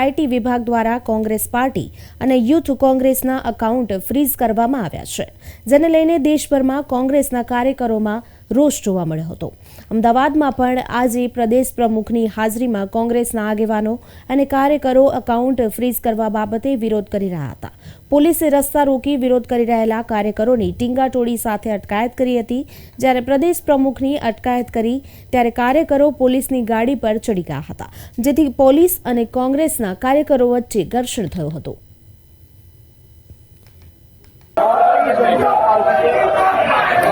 IT વિભાગ દ્વારા Congress party અને યુથ કોંગ્રેસના અકાઉન્ટ ફ્રીઝ કરવામાં આવ્યા છે. જેને લઈને દેશભરમાં કોંગ્રેસના કાર્યકરોમાં રોષ જોવા મળ્યો હતો. અમદાવાદમાં પણ આજે પ્રદેશ પ્રમુખની હાજરીમાં કોંગ્રેસના આગેવાનો અને કાર્યકરો અકાઉન્ટ ફ્રીઝ કરવા બાબતે વિરોધ કરી રહ્યા હતા. પોલીસે રસ્તા રોકી વિરોધ કરી રહેલા કાર્યકરોની ટીંગાટોળી સાથે અટકાયત કરી હતી. જ્યારે પ્રદેશ પ્રમુખની અટકાયત કરી ત્યારે કાર્યકરો પોલીસની ગાડી પર ચડી ગયા હતા. જેથી પોલીસ અને કોંગ્રેસના કાર્યકરો વચ્ચે ઘર્ષણ થયું હતું.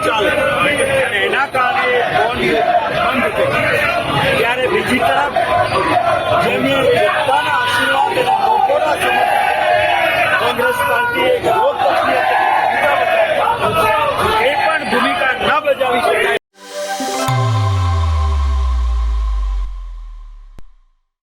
ચાલે. અને એના કારણે બોન્ડ બંધ થઈ ત્યારે બીજી તરફ જેમ